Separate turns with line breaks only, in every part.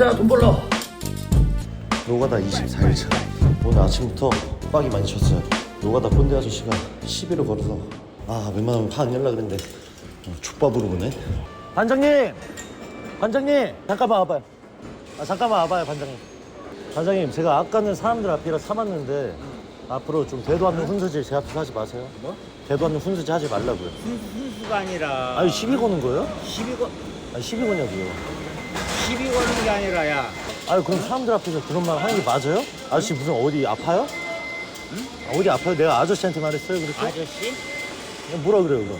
가자 돈 벌러. 노가다 24일 차. 오늘 아침부터 빡이 많이 쳤어요. 노가다 꼰대 아저씨가 시비를 걸어서. 아 웬만하면 파안 열라 그랬는데. 어, 족밥으로 보네. 반장님! 반장님! 잠깐만 와봐요. 아 잠깐만 와봐요 반장님. 반장님 제가 아까는 사람들 앞이라 참았는데 앞으로 좀 되도 않는 훈수질 제 앞에서 하지 마세요.
뭐?
되도 않는 훈수질 하지 말라고요.
순수가 아니라.
아니 시비 거는 거예요?
시비 거
아니 시비 거냐고요
시비 거는 게 아니라 야
아니 그럼 사람들 앞에서 그런 말 하는 게 맞아요? 아저씨 무슨 어디 아파요? 아, 어디 아파요? 내가 아저씨한테 말했어요 그렇게?
아저씨
뭐라 그래요 그럼?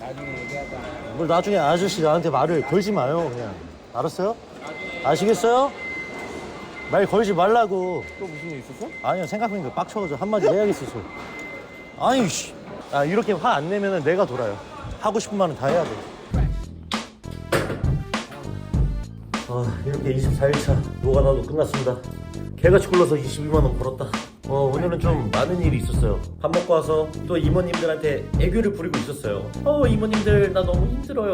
나중에 얘기하자
뭘 나중에 아저씨 나한테 말을 걸지 마요 그냥 알았어요? 아시겠어요? 말 걸지 말라고
또 무슨 일 있었어?
아니요 생각해보니까 빡쳐가지고 한마디 해야겠어서 아니 씨. 아 이렇게 화 안 내면은 내가 돌아요 하고 싶은 말은 다 해야 돼 아, 이렇게 24일차 노가다도 끝났습니다. 개같이 굴러서 22만 원 벌었다. 어, 오늘은 좀 많은 일이 있었어요. 밥 먹고 와서 또 이모님들한테 애교를 부리고 있었어요. 어, 이모님들 나 너무 힘들어요.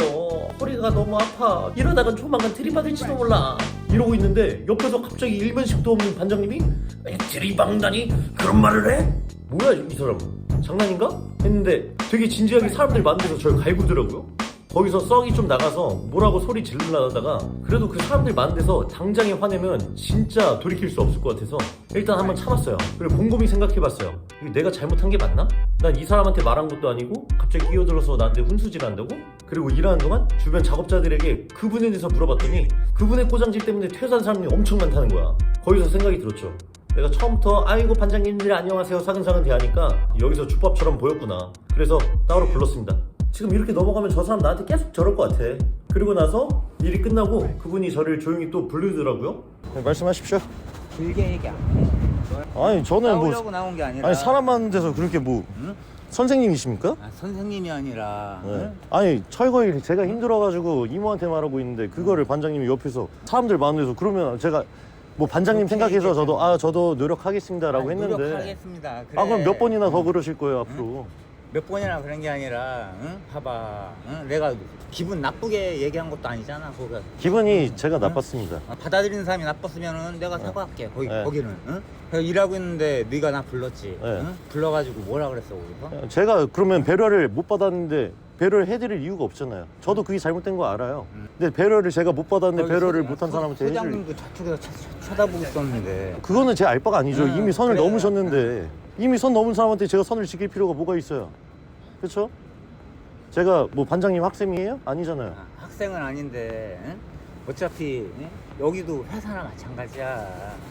허리가 너무 아파. 이러다가 조만간 들이받을지도 몰라. 이러고 있는데 옆에서 갑자기 일면식도 없는 반장님이 에, 들이박다니 그런 말을 해? 뭐야 이 사람 장난인가? 했는데 되게 진지하게 사람들 데서 저를 갈구더라고요. 거기서 썩이 좀 나가서 뭐라고 소리 지르려다가 그래도 그 사람들 많은 데서 당장에 화내면 진짜 돌이킬 수 없을 것 같아서 일단 한번 참았어요. 그리고 곰곰이 생각해봤어요. 내가 잘못한 게 맞나? 난 이 사람한테 말한 것도 아니고 갑자기 끼어들어서 나한테 훈수질 한다고? 그리고 일하는 동안 주변 작업자들에게 그분에 대해서 물어봤더니 그분의 꼬장질 때문에 퇴사한 사람이 엄청 많다는 거야. 거기서 생각이 들었죠. 내가 처음부터 아이고 반장님들 안녕하세요 사근사근 대하니까 여기서 주법처럼 보였구나. 그래서 따로 불렀습니다. 지금 이렇게 넘어가면 저 사람 나한테 계속 저럴 것 같아. 그리고 나서 일이 끝나고 그분이 저를 조용히 또 부르더라고요. 네, 말씀하십시오.
길게 얘기 안 해
아니 저는
싸우려고 나온 게 아니라
아니 사람 많은 데서 그렇게 뭐
응?
선생님이십니까?
아, 선생님이 아니라
네.
응?
아니 철거일 제가 힘들어가지고 이모한테 말하고 있는데 그거를 반장님이 옆에서 사람들 많은 데서 그러면 제가 뭐 반장님 생각해서 저도
얘기했잖아.
아 저도 노력하겠습니다라고
아니,
했는데
노력하겠습니다 그래.
아 그럼 몇 번이나 더 그러실 거예요 앞으로
몇 번이나 그런 게 아니라 응? 봐봐 응? 내가 기분 나쁘게 얘기한 것도 아니잖아 거기가
기분이 제가 나빴습니다
아, 받아들이는 사람이 나빴으면은 내가 사과할게 거기
네.
거기는 응? 그래서 일하고 있는데 네가 나 불렀지
네.
응? 불러가지고 뭐라 그랬어 거기서
제가 그러면 배려를 못 받았는데 배려를 해드릴 이유가 없잖아요 저도 그게 잘못된 거 알아요
음.
근데 배려를 제가 못 받았는데
거기
배려를
소-
못한
소-
사람한테 해줄
소장님도 저쪽에서 쳐, 쳐다보고 있었는데
그거는 제 알바가 아니죠
음,
이미 선을
그래.
넘으셨는데 이미 선 넘은 사람한테 제가 선을 지킬 필요가 뭐가 있어요 그렇죠? 제가 뭐 반장님 학생이에요? 아니잖아요
아, 학생은 아닌데 응? 어차피 응? 여기도 회사나 마찬가지야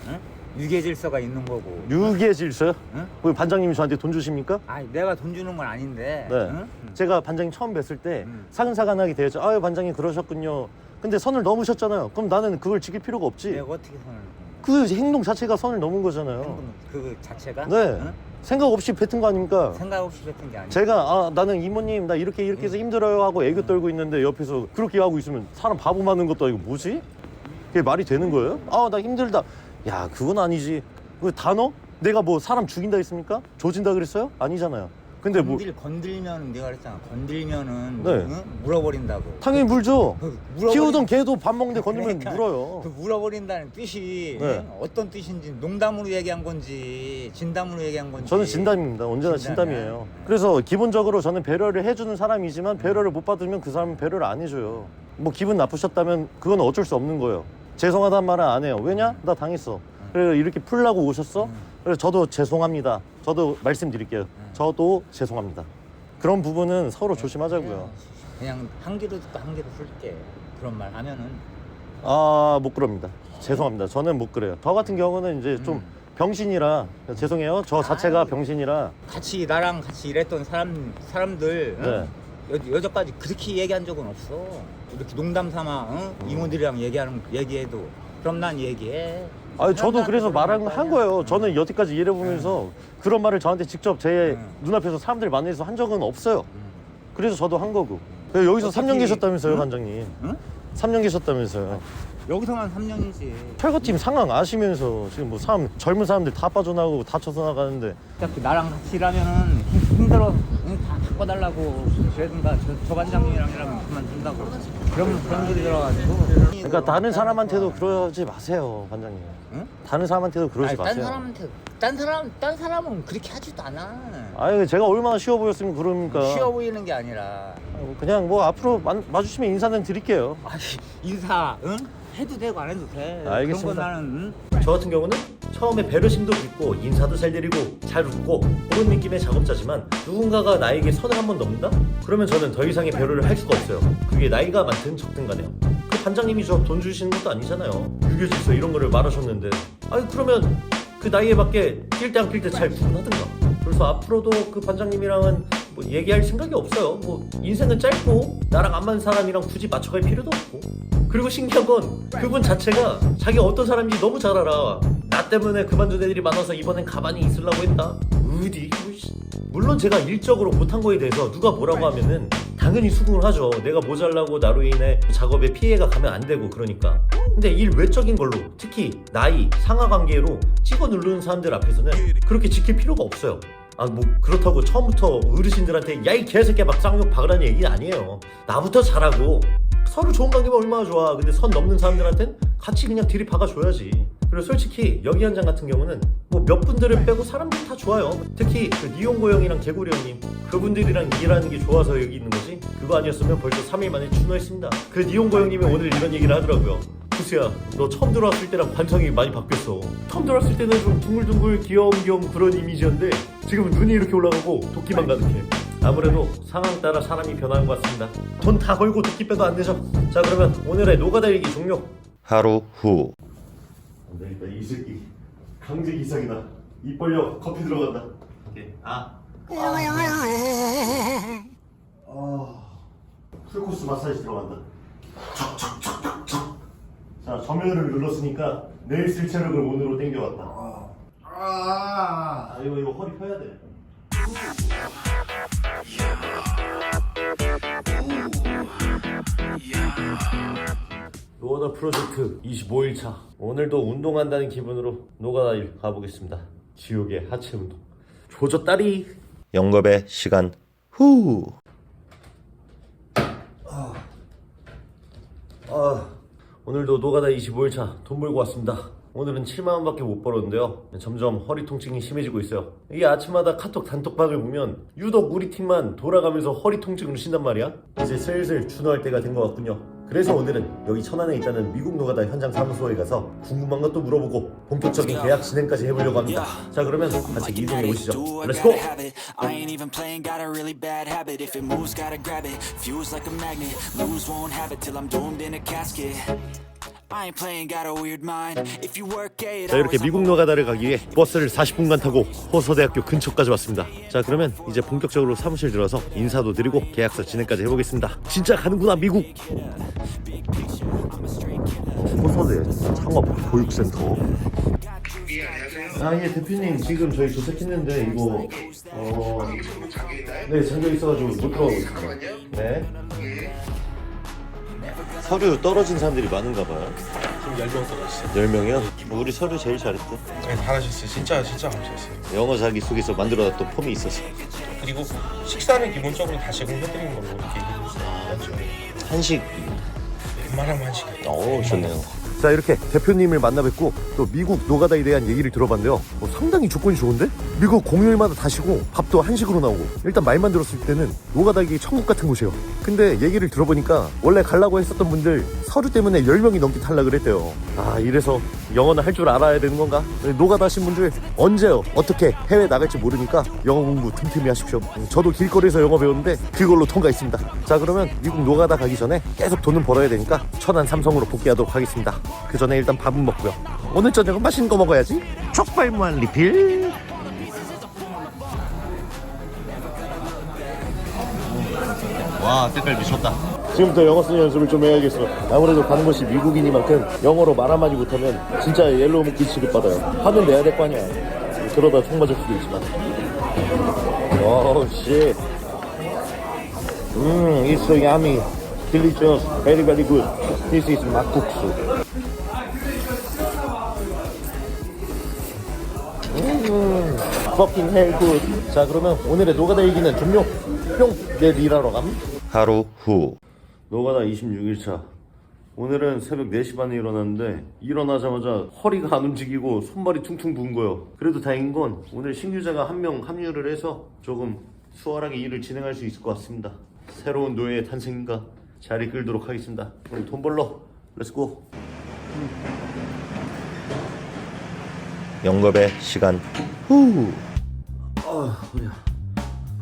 응? 유계 질서가 있는 거고
유계 질서요?
응?
그 반장님이 저한테 돈 주십니까?
아 내가 돈 주는 건 아닌데
네.
응?
제가 반장님 처음 뵀을 때
음.
사근사근하게 대했죠. 아유 반장님 그러셨군요. 근데 선을 넘으셨잖아요. 그럼 나는 그걸 지킬 필요가 없지.
내가 어떻게 손을
그 행동 자체가 선을 넘은 거잖아요.
그 자체가
네.
응?
생각 없이 뱉은 거 아닙니까?
생각 없이 뱉은 게 아니야
제가 아 나는 이모님 나 이렇게 이렇게 해서 힘들어요 하고 애교 떨고 있는데 옆에서 그렇게 하고 있으면 사람 바보 맞는 것도 아니고 뭐지? 그게 말이 되는 거예요? 아 나 힘들다. 야 그건 아니지. 그 단어? 내가 뭐 사람 죽인다 했습니까? 조진다 그랬어요? 아니잖아요. 근데 뭐
건들 건들면 내가 그랬잖아 건들면은
네.
응? 물어버린다고
당연히 물죠.
그 물어버린-
키우던 개도 밥 먹는데 건들면
그러니까
물어요.
그 물어버린다는 뜻이
네.
응? 어떤 뜻인지 농담으로 얘기한 건지 진담으로 얘기한 건지
저는 진담입니다. 언제나
진담이야.
진담이에요.
네.
그래서 기본적으로 저는 배려를 해주는 사람이지만 배려를 못 받으면 그 사람은 배려를 안 해줘요. 뭐 기분 나쁘셨다면 그건 어쩔 수 없는 거예요. 죄송하다는 말은 안 해요. 왜냐? 나 당했어. 그래서 이렇게 풀라고 오셨어? 그래서 저도 죄송합니다. 저도 말씀드릴게요. 저도 죄송합니다. 그런 부분은 서로 조심하자고요.
그냥 한 귀로 듣고 한 귀로 풀게 그런 말 하면은
아, 못 그럽니다. 죄송합니다. 저는 못 그래요. 저 같은 경우는 이제 좀
음.
병신이라 죄송해요. 저 자체가
아이.
병신이라
같이 나랑 같이 일했던 사람 사람들 응? 여, 여태까지 그렇게 얘기한 적은 없어 이렇게 농담 삼아 응? 이모들이랑 얘기하는 얘기해도 그럼 난 얘기해
아니 저도 그래서 말한 한
거.
거예요. 저는 여태까지 일해보면서 그런 말을 저한테 직접 제
응.
눈앞에서 사람들 만나서 한 적은 없어요.
응.
그래서 저도 한 거고. 그래서 여기서
어차피-
3년 계셨다면서요,
응?
반장님.
응?
3년 계셨다면서요.
여기서만 3년이지
철거팀 상황 아시면서 지금 뭐 사람 젊은 사람들 다 빠져나가고 다쳐서 나가는데
어차피 나랑 같이 일하면은 힘- 힘들어 응? 다 바꿔달라고 그러든가 저, 저 반장님이랑 그만둔다고 그런 그런 소리 들어가지고
그러니까 다른 사람한테도 그러지 마세요, 반장님.
응?
다른 사람한테도 그러지
아니, 딴
마세요.
사람한테 딴 사람 딴 사람은 그렇게 하지도 않아
아니 제가 얼마나 쉬워 보였으면 그러니까
쉬워 보이는 게 아니라
그냥 뭐 앞으로 마, 마주치면 인사는 드릴게요.
아니 인사 응? 해도 되고 안 해도 돼
알겠습니다.
그런 거 나는
저 같은 경우는 처음에 배려심도 깊고 인사도 잘 드리고 잘 웃고 그런 느낌의 작업자지만 누군가가 나에게 선을 한 번 넘는다? 그러면 저는 더 이상의 배려를 할 수가 없어요. 그게 나이가 많든 적든 간에요. 그 반장님이 저 돈 주시는 것도 아니잖아요. 유교 질서 이런 거를 말하셨는데 아니 그러면 그 나이에 맞게 낄때안낄때잘 구분하든가. 그래서 앞으로도 그 반장님이랑은 뭐 얘기할 생각이 없어요. 뭐 인생은 짧고 나랑 안 맞는 사람이랑 굳이 맞춰갈 필요도 없고. 그리고 신기한 건 그분 자체가 자기가 어떤 사람인지 너무 잘 알아. 나 때문에 그만둔 애들이 많아서 이번엔 가만히 있으려고 했다. 뭐, 물론 제가 일적으로 못한 거에 대해서 누가 뭐라고 하면은 당연히 수긍을 하죠. 내가 모자라고 나로 인해 작업에 피해가 가면 안 되고 그러니까. 근데 일 외적인 걸로 특히 나이, 상하 관계로 찍어 누르는 사람들 앞에서는 그렇게 지킬 필요가 없어요. 아 뭐 그렇다고 처음부터 어르신들한테 야 이 개새끼야 막 쌍욕 박으라는 얘기는 아니에요. 나부터 잘하고 서로 좋은 관계면 얼마나 좋아. 근데 선 넘는 사람들한텐 같이 그냥 들이 박아줘야지. 그리고 솔직히 여기 현장 같은 경우는 뭐 몇 분들을 빼고 사람들 다 좋아요. 특히 그 니온고 형이랑 개구리 형님 그분들이랑 일하는 게 좋아서 여기 있는 거지. 그거 아니었으면 벌써 3일 만에 추노했습니다. 그 니온고 형님이 오늘 이런 얘기를 하더라고요. 구수야, 너 처음 들어왔을 때랑 관성이 많이 바뀌었어. 처음 들어왔을 때는 좀 둥글둥글 귀여움귀여움 그런 이미지였는데 지금은 눈이 이렇게 올라가고 도끼만 가득해. 아무래도 상황 따라 사람이 변하는 것 같습니다. 돈다 벌고 도끼 빼도 안 되죠. 자 그러면 오늘의 노가다 일기 종료.
하루 후
안 되겠다 이 새끼 강제 이상이다. 입 벌려 커피 들어간다. 오케이. 아. 아. 풀코스 마사지 들어간다. 척척척척척. 자 점유를 눌렀으니까 내일 쓸 체력을 오늘로 땡겨왔다. 아 이거 이거 허리 펴야 돼. 노가다 프로젝트 25일차. 오늘도 운동한다는 기분으로 노가다 일 가보겠습니다. 지옥의 하체 운동. 조졌다리
영겁의 시간 후.
아 오늘도 노가다 25일차 돈 벌고 왔습니다 오늘은 7만원밖에 못 벌었는데요. 점점 허리 통증이 심해지고 있어요. 이게 아침마다 카톡 단톡방을 보면 유독 우리 팀만 돌아가면서 허리 통증으로 쉰단 말이야. 이제 슬슬 준호할 때가 된 것 같군요. 그래서 오늘은 여기 천안에 있다는 미국 노가다 현장 사무소에 가서 궁금한 것도 물어보고 본격적인 계약 진행까지 해보려고 합니다. 자 그러면 같이 이동해 보시죠. 렛츠고
I ain't even playing, got a really bad habit. If it moves, gotta grab it. Fuse like a magnet, lose, won't have it till I'm doomed in a casket.
자 이렇게 미국 노가다를 가기 위해 버스를 40분간 타고 호서대학교 근처까지 왔습니다. 자 그러면 이제 본격적으로 사무실 들어서 인사도 드리고 계약서 진행까지 해보겠습니다. 진짜 가는구나 미국! 호서대 창업 교육센터. 아예 대표님 지금 저희 도착했는데 이거 어 네 잠겨 있어가지고 못 들어가고 있어요. 네 서류 떨어진 사람들이 많은가 봐요
지금 10명 떨어졌어요.
10명이요? 우리 서류 제일 잘했대
네, 잘하셨어요. 진짜 진짜 감사했어요.
영어 자기소개서 만들어놨던 폼이 있어서
그리고 식사는 기본적으로 다 제공해드리는 걸로 이렇게 해주세요.
한식
웬만하면 한식.
어 좋네요 자 이렇게 대표님을 만나 뵙고 또 미국 노가다에 대한 얘기를 들어봤는데요. 어, 상당히 조건이 좋은데? 미국 공휴일마다 다 쉬고 밥도 한식으로 나오고. 일단 말만 들었을 때는 노가다 이게 천국 같은 곳이에요. 근데 얘기를 들어보니까 원래 가려고 했었던 분들 서류 때문에 10명이 넘게 탈락을 했대요. 아 이래서 영어는 할 줄 알아야 되는 건가? 노가다 하신 분들 언제요 어떻게 해외 나갈지 모르니까 영어 공부 틈틈이 하십시오. 음, 저도 길거리에서 영어 배웠는데 그걸로 통과했습니다. 자 그러면 미국 노가다 가기 전에 계속 돈은 벌어야 되니까 천안 삼성으로 복귀하도록 하겠습니다. 그 전에 일단 밥은 먹고요. 오늘 저녁은 맛있는 거 먹어야지. 족발 무한 리필. 와 색깔 미쳤다 지금부터 영어 쓰는 연습을 좀 해야겠어 아무래도 가는 곳이 미국이니만큼 영어로 말 한마디 못하면 진짜 옐로우 먹기 취급받아요. 화는 내야 될 거 아니야. 그러다 총 맞을 수도 있지만. 오우 씨. 음, it's so yummy. Delicious. Very very good. This is 막국수. 음, fucking hell good. 자 그러면 오늘의 노가다 얘기는 종료. 뿅 내일 일하러 감.
하루 후
노가다 26일차. 오늘은 새벽 4시 반에 일어났는데 일어나자마자 허리가 안 움직이고 손발이 퉁퉁 부은 거예요. 그래도 다행인 건 오늘 신규자가 한 명 합류를 해서 조금 수월하게 일을 진행할 수 있을 것 같습니다. 새로운 노예의 탄생인가 잘 이끌도록 하겠습니다. 우리 돈 벌러 렛츠고.
영겁의 시간 후
아, 허리야.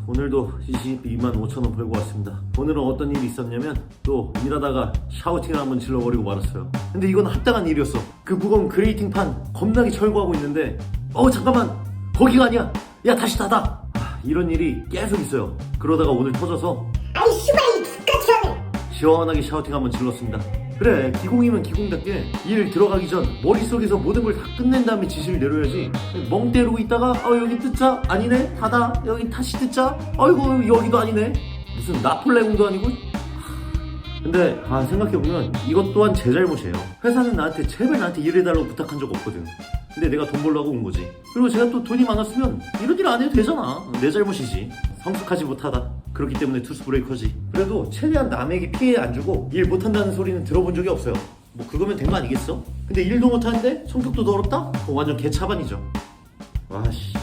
오늘도 22만 5천 원 벌고 왔습니다. 오늘은 어떤 일이 있었냐면 또 일하다가 샤우팅을 한번 질러버리고 말았어요. 근데 이건 합당한 일이었어. 그 무거운 그레이팅판 겁나게 철거하고 있는데 어 잠깐만 거기가 아니야. 야 다시 닫아. 아, 이런 일이 계속 있어요. 그러다가 오늘 터져서
아이 씨발 이 X같이 하네
시원하게 샤우팅 한번 질렀습니다. 그래 기공이면 기공답게 일 들어가기 전 머릿속에서 모든 걸 다 끝낸 다음에 지시를 내려야지. 멍 때리고 있다가 어 여기 뜯자. 아니네. 닫아. 여기 다시 뜯자. 아이고 여기도 아니네. 무슨 나폴레옹도 아니고? 하, 근데 아 생각해보면 이것 또한 제 잘못이에요. 회사는 나한테 제발 나한테 일해달라고 부탁한 적 없거든. 근데 내가 돈 벌려고 온 거지. 그리고 제가 또 돈이 많았으면 이런 일 안 해도 되잖아. 내 잘못이지. 성숙하지 못하다 그렇기 때문에 투스 브레이커지. 그래도 최대한 남에게 피해 안 주고 일 못한다는 소리는 들어본 적이 없어요. 뭐 그거면 된 거 아니겠어? 근데 일도 못하는데 성격도 더럽다? 그거 완전 개차반이죠. 와씨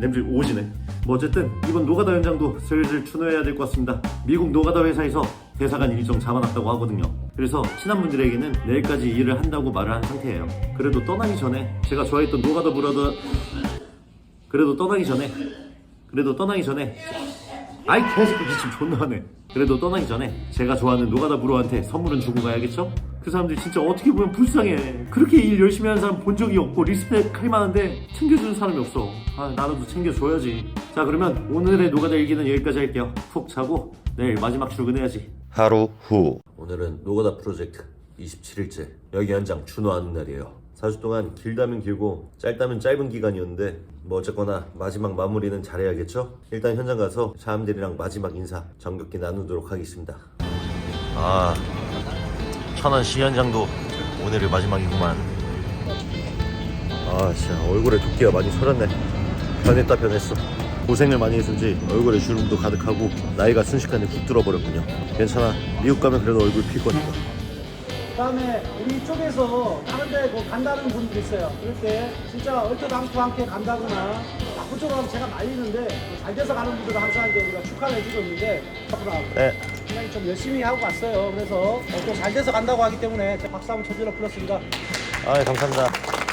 냄새 오지네. 뭐 어쨌든 이번 노가다 현장도 슬슬 추노해야 될 것 같습니다. 미국 노가다 회사에서 대사관 일정 잡아놨다고 하거든요. 그래서 친한 분들에게는 내일까지 일을 한다고 말을 한 상태예요. 그래도 떠나기 전에 제가 좋아했던 노가다 브라더 그래도 떠나기 전에 그래도 떠나기 전에 아이 계속 기침 존나 하네 그래도 떠나기 전에 제가 좋아하는 노가다 브로한테 선물은 주고 가야겠죠? 그 사람들 진짜 어떻게 보면 불쌍해. 그렇게 일 열심히 하는 사람 본 적이 없고 리스펙 할 만한데 챙겨주는 사람이 없어. 아 나라도 챙겨줘야지. 자 그러면 오늘의 노가다 일기는 여기까지 할게요. 푹 자고 내일 마지막 출근해야지.
하루 후.
오늘은 노가다 프로젝트 27일째 여기 현장 준호하는 날이에요 4주 동안 길다면 길고 짧다면 짧은 기간이었는데 뭐 어쨌거나 마지막 마무리는 잘해야겠죠? 일단 현장 가서 사람들이랑 마지막 인사 정겹게 나누도록 하겠습니다. 아 천안 시 현장도 오늘이 마지막이구만. 아 진짜 얼굴에 붓기가 많이 서렸네. 변했다 변했어. 고생을 많이 했은지 얼굴에 주름도 가득하고 나이가 순식간에 훅 들어버렸군요. 괜찮아. 미국 가면 그래도 얼굴 필 거니까.
그 다음에 우리 이쪽에서 다른 데뭐 간다는 분들 있어요. 그럴 때 진짜 얼토당토 않게 간다거나 나쁜 쪽으로 하면 제가 말리는데 뭐잘 돼서 가는 분들은 항상 이제 우리가 축하를 해주고 있는데 앞으로
네
굉장히 좀 열심히 하고 갔어요. 그래서 또 잘 돼서 간다고 하기 때문에 박수 한번 쳐주러 불렀습니다.
아, 감사합니다.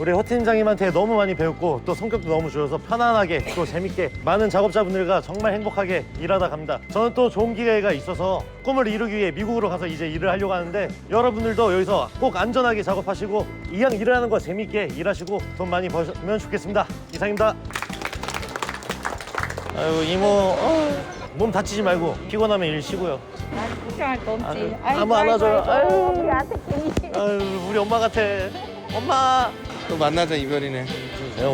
우리 허 팀장님한테 너무 많이 배웠고 또 성격도 너무 좋아서 편안하게 또 재밌게 많은 작업자분들과 정말 행복하게 일하다 갑니다. 저는 또 좋은 기회가 있어서 꿈을 이루기 위해 미국으로 가서 이제 일을 하려고 하는데 여러분들도 여기서 꼭 안전하게 작업하시고 이왕 일을 하는 거 재밌게 일하시고 돈 많이 버시면 좋겠습니다. 이상입니다. 아유 이모 어, 몸 다치지 말고 피곤하면 일 쉬고요.
걱정할 거 없지
아유, 아무 안
아이고,
하죠.
아이고,
아유.
우리 아들 괜히
아유 우리 엄마 같아. 엄마.
또 만나자 이별이네.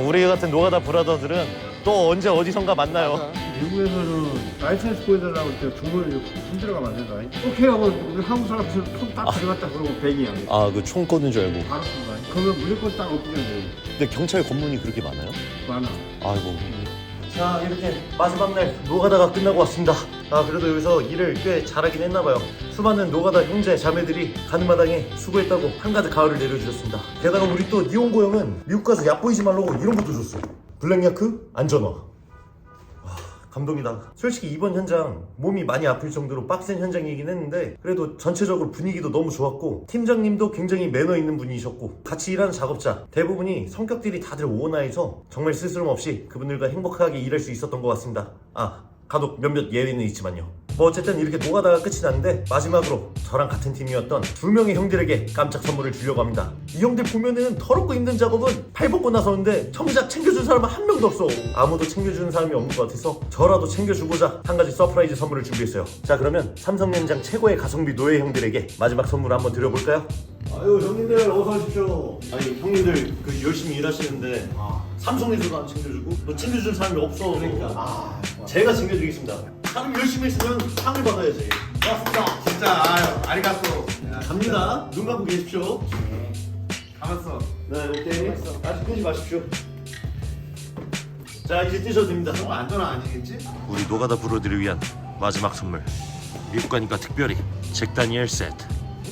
우리 같은 노가다 브라더들은 또 언제 어디선가 만나요.
미국에서는 라이센스 보여달라고 할때 중국을 흔들어가면 안 된다. 오케이 하고 우리 한국 사람처럼 손딱 들어갔다 그러고 백이야.
아 그총 꺼낸 줄 알고.
바로 쏜다. 그러면 무조건 딱 엎으면 돼.
근데 경찰 검문이 그렇게 많아요?
많아.
아이고. 자 이렇게 마지막 날 노가다가 끝나고 왔습니다. 아 그래도 여기서 일을 꽤 잘하긴 했나봐요. 수많은 노가다 형제 자매들이 가는 마당에 수고했다고 한가득 가을을 내려주셨습니다. 게다가 우리 또 니온고 형은 미국 가서 얕보이지 말라고 이런 것도 줬어. 블랙야크 안전화. 감동이다. 솔직히 이번 현장 몸이 많이 아플 정도로 빡센 현장이긴 했는데 그래도 전체적으로 분위기도 너무 좋았고 팀장님도 굉장히 매너 있는 분이셨고 같이 일하는 작업자 대부분이 성격들이 다들 온화해서 정말 스스럼 없이 그분들과 행복하게 일할 수 있었던 것 같습니다. 아 간혹 몇몇 예외는 있지만요. 뭐 어쨌든 이렇게 노가다가 끝이 났는데 마지막으로 저랑 같은 팀이었던 두 명의 형들에게 깜짝 선물을 주려고 합니다. 이 형들 보면은 더럽고 힘든 작업은 팔 벗고 나서는데 정작 챙겨준 사람은 한 명도 없어. 아무도 챙겨주는 사람이 없는 것 같아서 저라도 챙겨주고자 한 가지 서프라이즈 선물을 준비했어요. 자 그러면 삼성연장 최고의 가성비 노예 형들에게 마지막 선물 한번 드려볼까요? 아유 형님들 어서 오십시오. 아니 형님들 그 열심히 일하시는데 삼성에서도 안 챙겨주고 또 챙겨줄 사람이 없어. 그러니까 제가 챙겨주겠습니다. 사람 열심히 했으면 상을 받아야지. 고맙습니다.
진짜 아유 아리가또.
갑니다. 눈 감고 계십시오.
가봤어.
네, 오케이. 아직 끄지 마십시오. 자 이제 뛰셔도 됩니다.
안전한 아니겠지?
우리 노가다 브로들을 위한 마지막 선물 미국 가니까 특별히 잭 다니엘 세트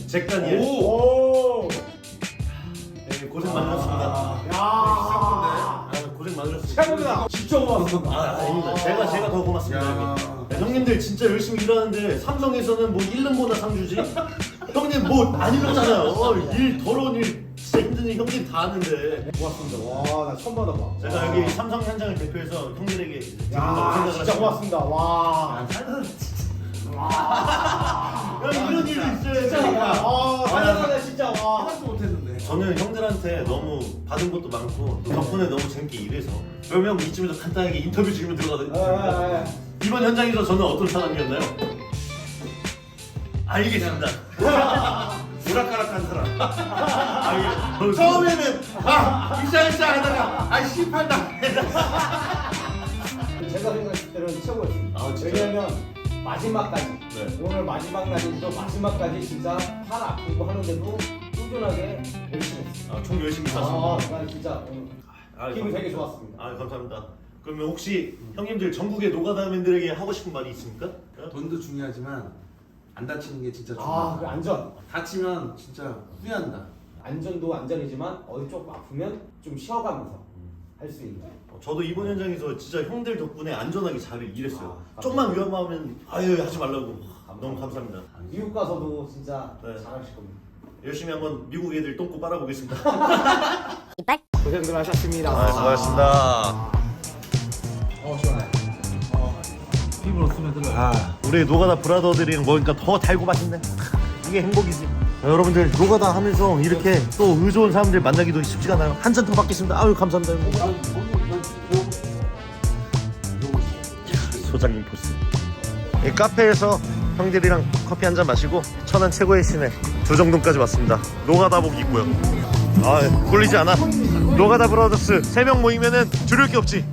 잭다니엘.
오.
네, 고생 많으셨습니다.
야.
아, 고생 많으셨습니다.
최고다. 진짜 고맙습니다.
아, 아닙니다. 제가 제가 더 고맙습니다. 네, 형님들 진짜 열심히 일하는데 삼성에서는 뭐 1년보다 상 주지. 형님 뭐 안 일렀잖아요. 어, 일 더러운 일 진짜 힘든 일 형님 다 하는데.
고맙습니다. 와, 나 처음 받아봐.
제가 여기 삼성 현장을 대표해서 형들에게 드린다고
야,
생각을
진짜
하시고.
고맙습니다. 와.
형 이런 일도 있어요.
진짜
진짜.
아, 사랑하네 진짜 와.
하나도 못했는데.
저는 형들한테 너무 받은 것도 많고 또 덕분에 너무 재밌게 일해서 그럼 형 이쯤에서 간단하게 인터뷰 질문
아. 아, 아.
이번 현장에서 저는 어떤 사람이었나요? 알겠습니다.
오락가락한 사람.
아, 예.
처음에는 아 으쌰으쌰 하다가 아 씨팔다.
제가 생각했을 때는 최고였습니다.
아, 진짜요?
왜냐면 마지막까지
네.
오늘 마지막 날인데도 마지막까지 진짜 팔 아프고 하는데도 꾸준하게 열심히 했어요.
아, 총 열심히
아,
쐈습니다.
난 진짜 오늘
아,
기분
감사합니다.
되게 좋았습니다.
아, 감사합니다. 그러면 혹시 형님들 전국의 노가다맨들에게 하고 싶은 말이 있습니까? 어?
돈도 중요하지만 안 다치는 게 진짜
아,
중요하다.
그 안전.
다치면 진짜 후회한다.
안전도 안전이지만 어디 조금 아프면 좀 쉬어가면서 할 수 있는.
어, 저도 이번 현장에서 진짜 형들 덕분에 안전하게 잘 일했어요.
아,
좀만 위험하면 아유 하지 말라고. 너무 감사합니다.
미국 가서도 진짜
네.
잘하실 겁니다.
열심히 한번 미국 애들 똥꼬 빨아보겠습니다.
고생들 하셨습니다.
아, 수고하셨습니다
아, 우리 노가다 브라더들이랑 먹으니까 더 달고 맛있네. 이게 행복이지. 자, 여러분들 노가다 하면서 이렇게 또 의좋은 사람들 만나기도 쉽지가 않아요. 한 잔 더 받겠습니다. 아유 감사합니다. 소장님 포스. 이 카페에서 형들이랑 커피 한 잔 마시고 천안 최고의 시내 조정동까지 왔습니다. 노가다복 입고요. 아 꿀리지 않아. 노가다 브라더스 3명 모이면은 줄일 게 없지.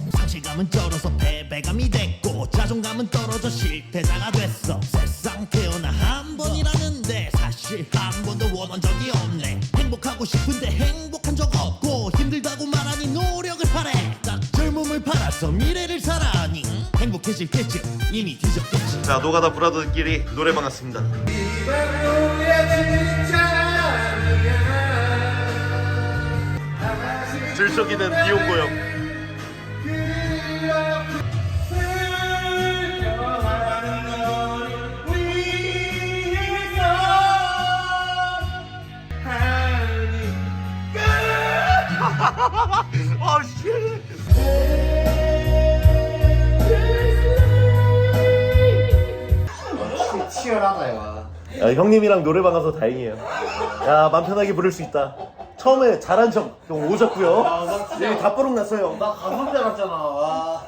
상실감은 쩔어서 패배감이 됐고 자존감은 떨어져 실패자가 됐어. 세상 태어나 한 번이라는데 사실 한 번도 원한 적이 없네. 행복하고 싶은데 행복한 적 없고 힘들다고 말하니 노력을 하래. 딱 젊음을 팔아서 미래를 살아니 행복해질 때쯤 이미 뒤졌겠지.
자 노가다 브라더들끼리 노래방 왔습니다. 들썩이는 비용고 요
치열하다요.
야, 형님이랑 노래방 가서 다행이에요. 야, 맘 편하게 부를 수 있다. 처음에 잘한 척좀 오졌고요. 여기 다 뽀록 났어요.
나 가성 줄 알았잖아. 와.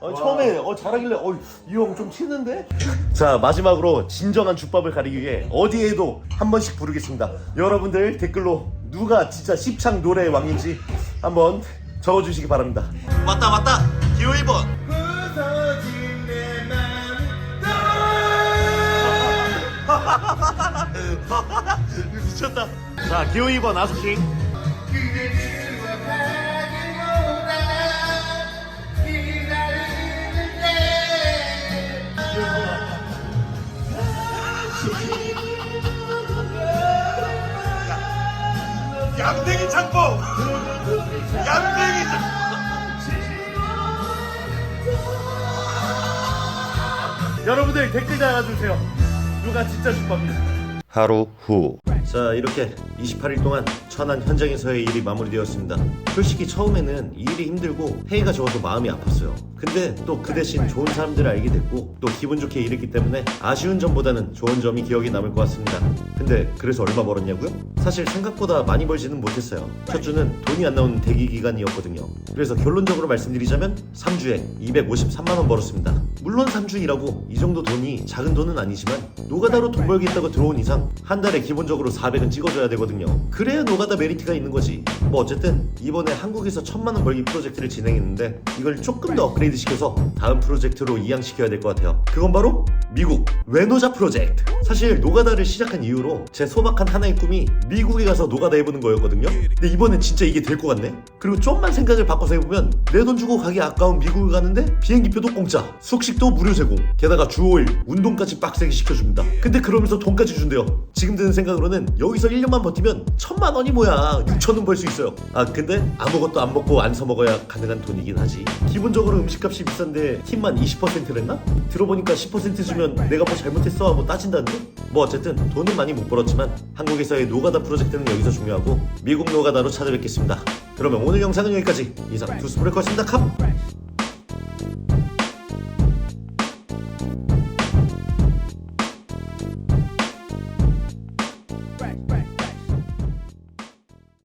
어, 처음에 어, 잘하길래 어, 이 형 좀 치는데? 자, 마지막으로 진정한 죽밥을 가리기 위해 어디에도 한 번씩 부르겠습니다. 여러분들 댓글로 누가 진짜 씹창 노래의 왕인지 한번 적어주시기 바랍니다.
왔다 왔다 기호 1번
미쳤다. 자, 기호 2번 아수킹.
양댕이 창고 양댕이 창고
여러분들 댓글 달아주세요. 누가 진짜 죽밥입니다.
하루 후
자 이렇게 28일 동안 천안 현장에서의 일이 마무리되었습니다. 솔직히 처음에는 이 일이 힘들고 회의가 적어서 마음이 아팠어요. 근데 또 그 대신 좋은 사람들을 알게 됐고 또 기분 좋게 일했기 때문에 아쉬운 점보다는 좋은 점이 기억에 남을 것 같습니다. 근데 그래서 얼마 벌었냐고요? 사실 생각보다 많이 벌지는 못했어요. 첫 주는 돈이 안 나오는 대기 기간이었거든요. 그래서 결론적으로 말씀드리자면 3주에 253만 원 벌었습니다. 물론 3주이라고 이 정도 돈이 작은 돈은 아니지만 노가다로 돈 벌겠다고 들어온 이상 한 달에 기본적으로 400은 찍어줘야 되거든요. 그래야 노가 다 메리트가 있는 거지. 뭐 어쨌든 이번에 한국에서 천만 원 벌기 프로젝트를 진행했는데 이걸 조금 더 업그레이드 시켜서 다음 프로젝트로 이양시켜야 될 것 같아요. 그건 바로 미국 외노자 프로젝트. 사실 노가다를 시작한 이후로 제 소박한 하나의 꿈이 미국에 가서 노가다 해보는 거였거든요. 근데 이번엔 진짜 이게 될 것 같네. 그리고 좀만 생각을 바꿔서 해보면 내 돈 주고 가기 아까운 미국을 가는데 비행기표도 공짜, 숙식도 무료 제공, 게다가 주 5일 운동까지 빡세게 시켜줍니다. 근데 그러면서 돈까지 준대요. 지금 드는 생각으로는 여기서 1년만 버티면 천만 원이 뭐야 6천 원 벌 수 있어요. 아 근데 아무것도 안 먹고 안 사 먹어야 가능한 돈이긴 하지. 기본적으로 음식값이 비싼데 팁만 20%랬나? 들어보니까 10% 주면 내가 뭐 잘못했어 하고 따진다는데? 뭐 어쨌든 돈은 많이 못 벌었지만 한국에서의 노가다 프로젝트는 여기서 중요하고 미국 노가다로 찾아뵙겠습니다. 그러면 오늘 영상은 여기까지 이상 두스프레커였습니다. 캅!